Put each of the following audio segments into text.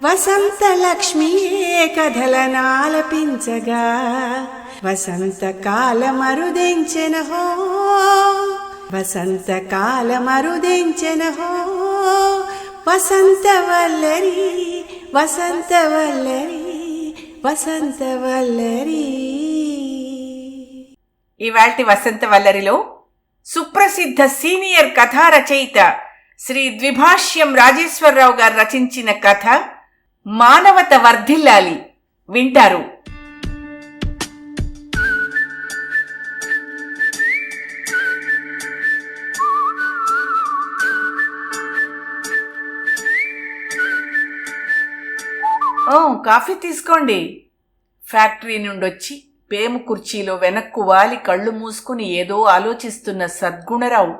వసంత లక్ష్మియే కథలనాలపించగా వసంతకాల మరుదెంచెన హో వసంత మరుదెంచెన హో వసంతవల్లరి వసంతవల్లరి వసంతవల్లరి ఇవాల్టి వసంత వల్లరిలో సుప్రసిద్ధ సీనియర్ కథా రచయిత శ్రీ ద్విభాష్యం రాజేశ్వరరావు గారు రచించిన కథ మానవత వర్ధిల్లాలి వింటారు. ఓ కాఫీ తీసుకోండి. ఫ్యాక్టరీ నుండొచ్చి పేము కుర్చీలో వెనక్కు వాలి కళ్ళు మూసుకుని ఏదో ఆలోచిస్తున్న సద్గుణరావు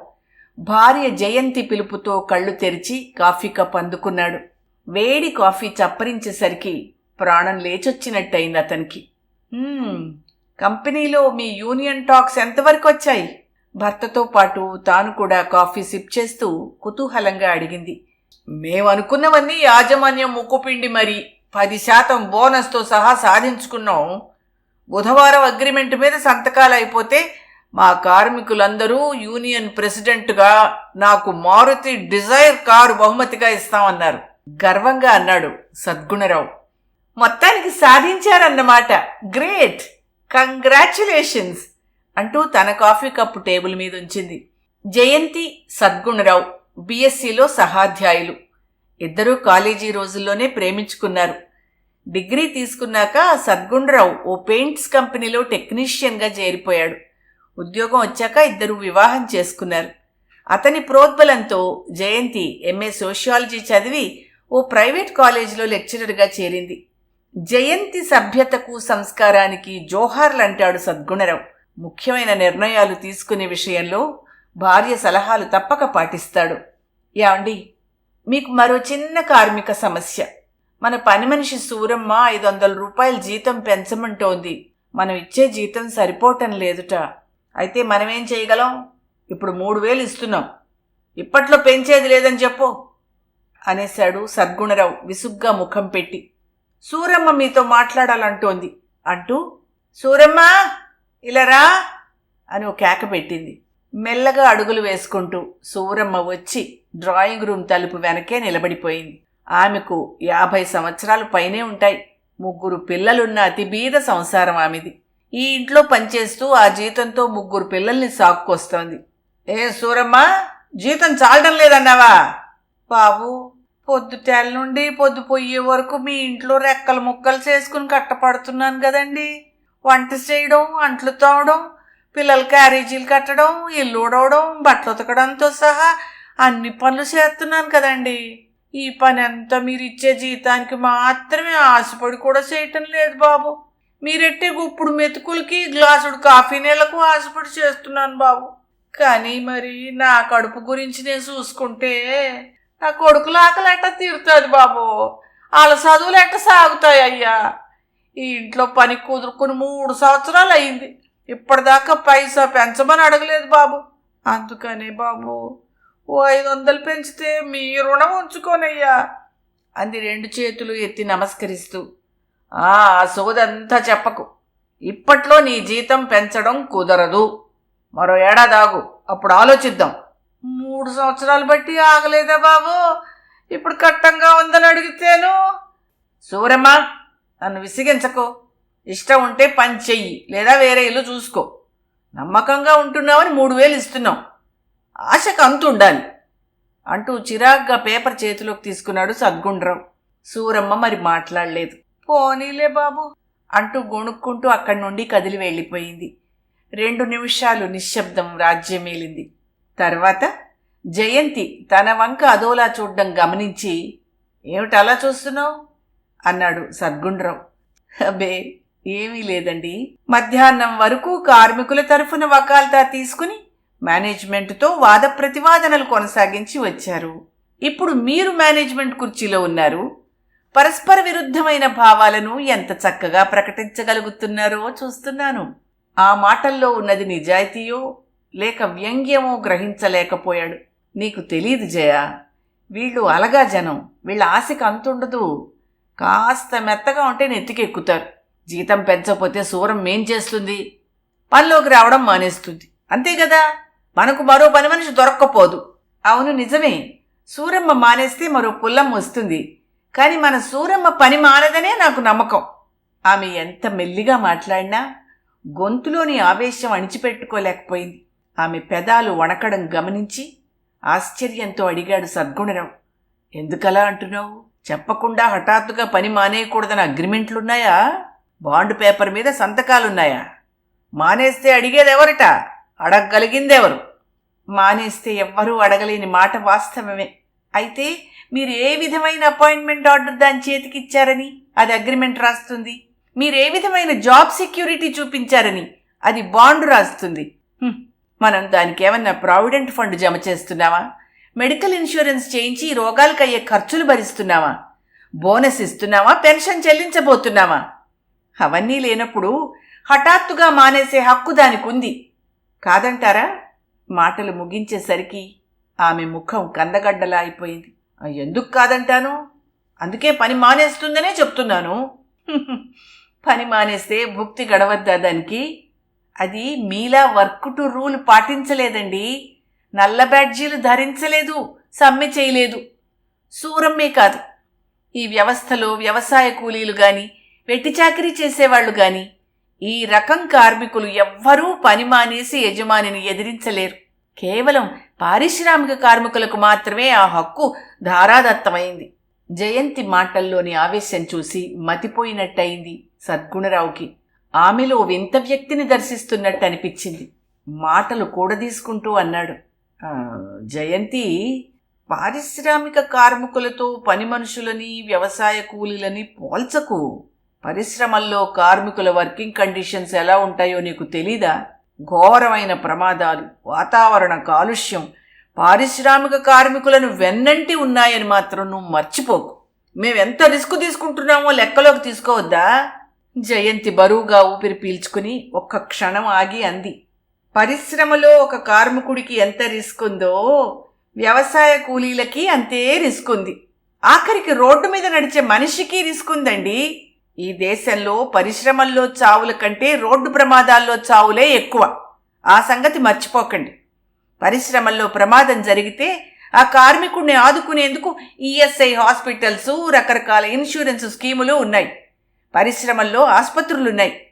భార్య జయంతి పిలుపుతో కళ్ళు తెరిచి కాఫీ కప్ అందుకున్నాడు. వేడి కాఫీ చప్పరించేసరికి ప్రాణం లేచొచ్చినట్టయింది అతనికి. "మ్మ్, కంపెనీలో మీ యూనియన్ టాక్స్ ఎంతవరకు వచ్చాయి భర్తతో పాటు తాను కూడా కాఫీ సిప్ చేస్తూ కుతూహలంగా అడిగింది. మేమనుకున్నవన్నీ యాజమాన్యం ముక్కుపిండి మరి పది శాతం బోనస్తో సహా సాధించుకున్నాం. బుధవారం అగ్రిమెంట్ మీద సంతకాలు అయిపోతే మా కార్మికులందరూ యూనియన్ ప్రెసిడెంట్గా నాకు మారుతి డిజైర్ కారు బహుమతిగా ఇస్తామన్నారు. గర్వంగా అన్నాడు సద్గుణరావు. మొత్తానికి సాధించారన్నమాట. గ్రేట్! కంగ్రాచులేషన్స్! అంటూ తన కాఫీ కప్పు టేబుల్ మీద ఉంచింది. జయంతి సద్గుణరావు బీఎస్సీలో సహాధ్యాయులు. ఇద్దరూ కాలేజీ రోజుల్లోనే ప్రేమించుకున్నారు. డిగ్రీ తీసుకున్నాక సద్గుణరావు ఓ పెయింట్స్ కంపెనీలో టెక్నీషియన్గా చేరిపోయాడు. ఉద్యోగం వచ్చాక ఇద్దరు వివాహం చేసుకున్నారు. అతని ప్రోద్బలంతో జయంతి ఎంఏ సోషియాలజీ చదివి ఓ ప్రైవేట్ కాలేజీలో లెక్చరర్గా చేరింది. జయంతి సభ్యతకు సంస్కారానికి జోహార్లంటాడు సద్గుణరావు. ముఖ్యమైన నిర్ణయాలు తీసుకునే విషయంలో భార్య సలహాలు తప్పక పాటిస్తాడు. యాండి మీకు మరో చిన్న కార్మిక సమస్య. మన పని మనిషి సూరమ్మ ఐదు వందల రూపాయల జీతం పెంచమంటోంది. మనం ఇచ్చే జీతం సరిపోవటం లేదుట. అయితే మనమేం చేయగలం? ఇప్పుడు మూడు వేలు ఇస్తున్నాం. ఇప్పట్లో పెంచేది లేదని చెప్పు. అనేశాడు సద్గుణరావు విసుగ్గా ముఖం పెట్టి. సూరమ్మ మీతో మాట్లాడాలంటోంది. అంటూ సూరమ్మ ఇలారా అని ఓ కేక పెట్టింది. మెల్లగా అడుగులు వేసుకుంటూ సూరమ్మ వచ్చి డ్రాయింగ్ రూమ్ తలుపు వెనకే నిలబడిపోయింది. ఆమెకు యాభై సంవత్సరాలు పైనే ఉంటాయి. ముగ్గురు పిల్లలున్న అతి బీద సంసారం ఆమెది. ఈ ఇంట్లో పనిచేస్తూ ఆ జీతంతో ముగ్గురు పిల్లల్ని సాక్కొస్తోంది. ఏ సూరమ్మ జీతం చాలడం లేదన్నావా? బాబు పొద్దుటేల నుండి పొద్దు పొయ్యే వరకు మీ ఇంట్లో రెక్కలు ముక్కలు చేసుకుని కట్టపడుతున్నాను కదండి. వంట చేయడం అంట్లు తోవడం పిల్లల క్యారేజీలు కట్టడం ఇల్లు ఊడవడం బట్టలు ఉతకడంతో సహా అన్ని పనులు చేస్తున్నాను కదండి. ఈ పని అంతా మీరు ఇచ్చే జీతానికి మాత్రమే ఆశపడి కూడా చేయటం లేదు బాబు. మీరెట్టే గుప్పుడు మెతుకులకి గ్లాసుడు కాఫీ నీళ్ళకు ఆశపడి చేస్తున్నాను బాబు. కానీ మరి నా కడుపు గురించి నేను చూసుకుంటే నా కొడుకులు ఆకలి ఎట్ట తీరుతుంది బాబు. వాళ్ళ చదువులు ఎట్ట సాగుతాయి అయ్యా? ఈ ఇంట్లో పని కుదురుకుని మూడు సంవత్సరాలు అయింది. ఇప్పటిదాకా పైసా పెంచమని అడగలేదు బాబు. అందుకనే బాబు ఓ ఐదు వందలు పెంచితే మీ రుణం ఉంచుకోనయ్యా అంది రెండు చేతులు ఎత్తి నమస్కరిస్తూ. ఆ ఆ సోదంతా చెప్పకు. ఇప్పట్లో నీ జీతం పెంచడం కుదరదు. మరో ఏడాదాగు అప్పుడు ఆలోచిద్దాం. మూడు సంవత్సరాలు బట్టి ఆగలేదా బాబు. ఇప్పుడు కట్టంగా ఉందని అడిగితేను. సూరమ్మ నన్ను విసిగించకు. ఇష్టం ఉంటే పని చెయ్యి లేదా వేరే ఇల్లు చూసుకో. నమ్మకంగా ఉంటున్నామని మూడు వేలు ఇస్తున్నాం ఆశకు అంతు ఉండాలి. అంటూ చిరాగ్గా పేపర్ చేతిలోకి తీసుకున్నాడు సద్గుండ్రావు సూరమ్మ మరి మాట్లాడలేదు. పోనీలే బాబు అంటూ గొణుక్కుంటూ అక్కడి నుండి కదిలి వెళ్ళిపోయింది. రెండు నిమిషాలు నిశ్శబ్దం రాజ్యమేలింది. తర్వాత జయంతి తన వంక అదోలా చూడ్డం గమనించి ఏమిటి అలా చూస్తున్నావు? అన్నాడు సద్గుండ్రావు అబే ఏమీ లేదండి. మధ్యాహ్నం వరకు కార్మికుల తరఫున వకాల్తా తీసుకుని మేనేజ్మెంట్తో వాద ప్రతివాదనలు కొనసాగించి వచ్చారు. ఇప్పుడు మీరు మేనేజ్మెంట్ కుర్చీలో ఉన్నారు. పరస్పర విరుద్ధమైన భావాలను ఎంత చక్కగా ప్రకటించగలుగుతున్నారో చూస్తున్నాను. ఆ మాటల్లో ఉన్నది నిజాయితీయో లేక వ్యంగ్యమో గ్రహించలేకపోయాడు. నీకు తెలియదు జయ. వీళ్ళు అలగా జనం. వీళ్ళ ఆశకి అంతుండదు. కాస్త మెత్తగా ఉంటే నెత్తికెక్కుతారు. జీతం పెంచకపోతే సూరం మేం చేస్తుంది. పనిలోకి రావడం మానేస్తుంది. అంతే కదా? మనకు మరో పని మనిషి దొరక్కపోదు. అవును నిజమే. సూరమ్మ మానేస్తే మరో పుల్లం వస్తుంది. కానీ మన సూరమ్మ పని మానదనే నాకు నమ్మకం. ఆమె ఎంత మెల్లిగా మాట్లాడినా గొంతులోని ఆవేశం అణిచిపెట్టుకోలేకపోయింది. ఆమె పెదాలు వణకడం గమనించి ఆశ్చర్యంతో అడిగాడు సద్గుణరావు ఎందుకలా అంటున్నావు? చెప్పకుండా హఠాత్తుగా పని మానేయకూడదని అగ్రిమెంట్లున్నాయా? బాండ్ పేపర్ మీద సంతకాలున్నాయా? మానేస్తే అడిగేదెవరట? అడగగలిగిందెవరు? మానేస్తే ఎవ్వరూ అడగలేని మాట వాస్తవమే. అయితే మీరు ఏ విధమైన అపాయింట్మెంట్ ఆర్డర్ దాని చేతికిచ్చారని? అది అగ్రిమెంట్ రాస్తుంది. మీరు ఏ విధమైన జాబ్ సెక్యూరిటీ చూపించారని? అది బాండ్ రాస్తుంది. మనం దానికి ఏమన్నా ప్రావిడెంట్ ఫండ్ జమ చేస్తున్నావా? మెడికల్ ఇన్సూరెన్స్ చేయించి రోగాలకు అయ్యే ఖర్చులు భరిస్తున్నావా? బోనస్ ఇస్తున్నావా? పెన్షన్ చెల్లించబోతున్నావా? అవన్నీ లేనప్పుడు హఠాత్తుగా మానేసే హక్కు దానికి ఉంది కాదంటారా? మాటలు ముగించేసరికి ఆమె ముఖం కందగడ్డలా అయిపోయింది. ఎందుకు కాదంటాను? అందుకే పని మానేస్తుందనే చెప్తున్నాను. పని మానేస్తే భుక్తి గడవద్దా దానికి? అది మీలా వర్క్ టు రూల్ పాటించలేదండి. నల్ల బ్యాడ్జీలు ధరించలేదు సమ్మె చేయలేదు. సూరమ్మే కాదు. ఈ వ్యవస్థలో వ్యవసాయ కూలీలు గాని వెట్టి చాకరీ చేసేవాళ్ళు గాని ఈ రకం కార్మికులు ఎవ్వరూ పని మానేసి యజమానిని ఎదిరించలేరు. కేవలం పారిశ్రామిక కార్మికులకు మాత్రమే ఆ హక్కు ధారాదత్తమైంది. జయంతి మాటల్లోని ఆవేశం చూసి మతిపోయినట్టయింది సద్గుణరావుకి. ఆమెలో వింత వ్యక్తిని దర్శిస్తున్నట్టు అనిపించింది. మాటలు కూడదీసుకుంటూ అన్నాడు. జయంతి పారిశ్రామిక కార్మికులతో పని మనుషులని వ్యవసాయ కూలీలని పోల్చకు. పరిశ్రమల్లో కార్మికుల వర్కింగ్ కండిషన్స్ ఎలా ఉంటాయో నీకు తెలీదా? ఘోరమైన ప్రమాదాలు వాతావరణ కాలుష్యం పారిశ్రామిక కార్మికులను వెన్నంటి ఉన్నాయని మాత్రం నువ్వు మర్చిపోకు. మేమెంత రిస్క్ తీసుకుంటున్నామో లెక్కలోకి తీసుకోవద్దా? జయంతి బరువుగా ఊపిరి పీల్చుకుని ఒక్క క్షణం ఆగి అంది. పరిశ్రమలో ఒక కార్మికుడికి ఎంత రిస్క్ ఉందో వ్యవసాయ కూలీలకి అంతే రిస్క్ ఉంది. ఆఖరికి రోడ్డు మీద నడిచే మనిషికి రిస్క్ ఉందండి. ఈ దేశంలో పరిశ్రమల్లో చావుల కంటే రోడ్డు ప్రమాదాల్లో చావులే ఎక్కువ. ఆ సంగతి మర్చిపోకండి. పరిశ్రమల్లో ప్రమాదం జరిగితే ఆ కార్మికుడిని ఆదుకునేందుకు ఈఎస్ఐ హాస్పిటల్స్ రకరకాల ఇన్సూరెన్స్ స్కీములు ఉన్నాయి. పరిశ్రమల్లో ఆసుపత్రులున్నాయి.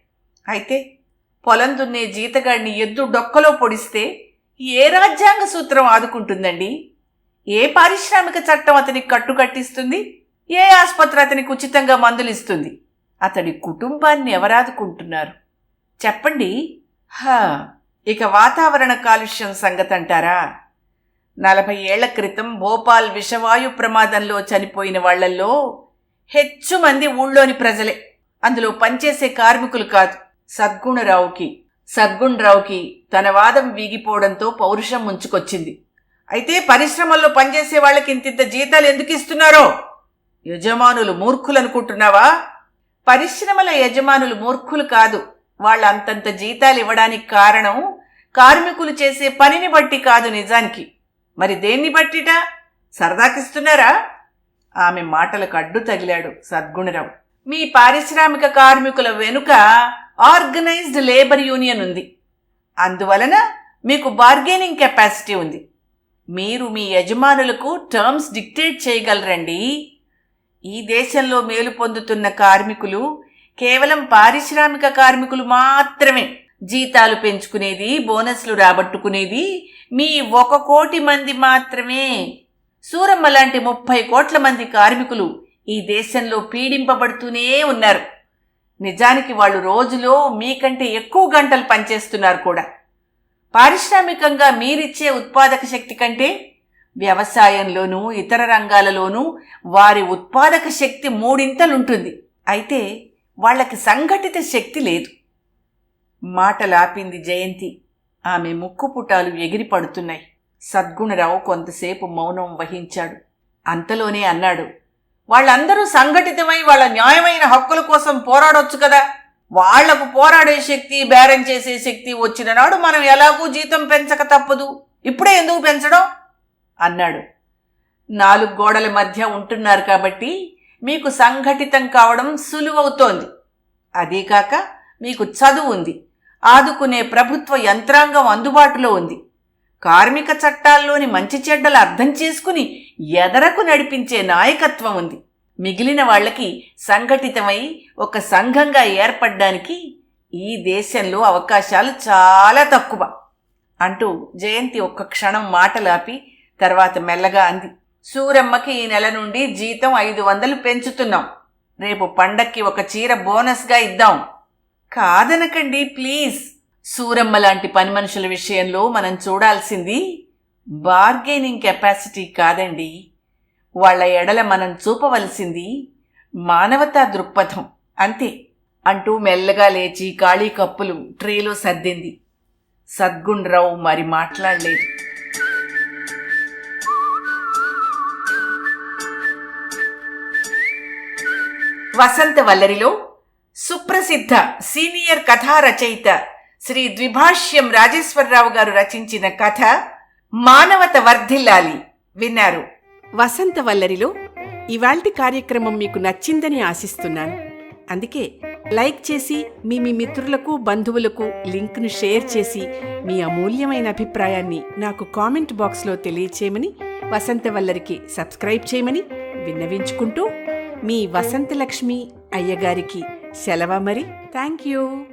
అయితే పొలం దున్నే జీతగాడిని ఎద్దు డొక్కలో పొడిస్తే ఏ రాజ్యాంగ సూత్రం ఆదుకుంటుందండి? ఏ పారిశ్రామిక చట్టం అతనికి కట్టుకట్టిస్తుంది? ఏ ఆసుపత్రి అతనికి ఉచితంగా మందులు ఇస్తుంది? అతడి కుటుంబాన్ని ఎవరాదుకుంటున్నారు? చెప్పండి. హా ఇక వాతావరణ కాలుష్యం సంగతి అంటారా నలభై ఏళ్ళ క్రితం భోపాల్ విషవాయు ప్రమాదంలో చనిపోయిన వాళ్ళల్లో హెచ్చు మంది ఊళ్ళోని ప్రజలే. అందులో పనిచేసే కార్మికులు కాదు. సద్గుణరావుకి సద్గుణరావుకి తన వాదం వీగిపోవడంతో పౌరుషం ముంచుకొచ్చింది. అయితే పరిశ్రమల్లో పనిచేసే వాళ్ళకి ఇంతింత జీతాలు ఎందుకు ఇస్తున్నారో? యజమానులు మూర్ఖులనుకుంటున్నావా పరిశ్రమల యజమానులు మూర్ఖులు కాదు. వాళ్ళ అంతంత జీతాలు ఇవ్వడానికి కారణం కార్మికులు చేసే పనిని బట్టి కాదు నిజానికి. మరి దేన్ని బట్టిట? సరదాకిస్తున్నారా? ఆమె మాటలకు అడ్డు తగిలాడు సద్గుణరావు. మీ పారిశ్రామిక కార్మికుల వెనుక ఆర్గనైజ్డ్ లేబర్ యూనియన్ ఉంది. అందువలన మీకు బార్గెనింగ్ కెపాసిటీ ఉంది. మీరు మీ యజమానులకు టర్మ్స్ డిక్టేట్ చేయగలరండి. ఈ దేశంలో మేలు పొందుతున్న కార్మికులు కేవలం పారిశ్రామిక కార్మికులు మాత్రమే. జీతాలు పెంచుకునేది బోనస్లు రాబట్టుకునేది మీ ఒక కోటి మంది మాత్రమే. సూరమ్మ లాంటి ముప్పై కోట్ల మంది కార్మికులు ఈ దేశంలో పీడింపబడుతూనే ఉన్నారు. నిజానికి వాళ్ళు రోజులో మీకంటే ఎక్కువ గంటలు పనిచేస్తున్నారు కూడా. పారిశ్రామికంగా మీరిచ్చే ఉత్పాదక శక్తి కంటే వ్యవసాయంలోనూ ఇతర రంగాలలోనూ వారి ఉత్పాదక శక్తి మూడింతలుంటుంది. అయితే వాళ్ళకి సంఘటిత శక్తి లేదు. మాటలాపింది జయంతి. ఆమె ముక్కు పుటాలు ఎగిరి పడుతున్నాయి సద్గుణరావు కొంతసేపు మౌనం వహించాడు. అంతలోనే అన్నాడు వాళ్ళందరూ సంఘటితమై వాళ్ళ న్యాయమైన హక్కుల కోసం పోరాడొచ్చు కదా. వాళ్ళకు పోరాడే శక్తి బేరం చేసే శక్తి వచ్చిన నాడు మనం ఎలాగూ జీతం పెంచక తప్పదు. ఇప్పుడే ఎందుకు పెంచడం? అన్నాడు. నాలుగు గోడల మధ్య ఉంటున్నారు కాబట్టి మీకు సంఘటితం కావడం సులువవుతోంది. అదీకాక మీకు చదువు ఉంది. ఆదుకునే ప్రభుత్వ యంత్రాంగం అందుబాటులో ఉంది. కార్మిక చట్టాల్లోని మంచి చెడ్డలు అర్థం చేసుకుని ఎదరకు నడిపించే నాయకత్వం ఉంది. మిగిలిన వాళ్ళకి సంఘటితమై ఒక సంఘంగా ఏర్పడ్డానికి ఈ దేశంలో అవకాశాలు చాలా తక్కువ అంటూ జయంతి ఒక్క క్షణం మాటలాపి తర్వాత మెల్లగా అంది. సూరమ్మకి ఈ నెల నుండి జీతం ఐదు వందలు పెంచుతున్నాం. రేపు పండక్కి ఒక చీర బోనస్గా ఇద్దాం. కాదనకండి ప్లీజ్. సూరమ్మ లాంటి పని మనుషుల విషయంలో మనం చూడాల్సింది బార్గెనింగ్ కెపాసిటీ కాదండి. వాళ్ళ ఎడల మనం చూపవలసింది మానవతా దృక్పథం అంతే. అంటూ మెల్లగా లేచి ఖాళీ కప్పులు ట్రేలో సర్దింది. సద్గుండ్రావు మరి మాట్లాడలేదు. వసంత వల్లరిలో సుప్రసిద్ధ సీనియర్ కథా రచయిత శ్రీ ద్విభాష్యం రాజేశ్వరరావు గారు రచించిన కథ మానవత వర్ధిల్లాలి విన్నారు. వసంత వల్లరిలో ఇవాల్టి కార్యక్రమం మీకు నచ్చిందని ఆశిస్తున్నాను. అందుకే లైక్ చేసి మీ మీ మిత్రులకు బంధువులకు లింక్ను షేర్ చేసి మీ అమూల్యమైన అభిప్రాయాన్ని నాకు కామెంట్ బాక్స్లో తెలియచేయమని వసంత వల్లరికి సబ్స్క్రైబ్ చేయమని విన్నవించుకుంటూ మీ వసంతలక్ష్మి అయ్యగారికి సెలవ మరి. Thank you.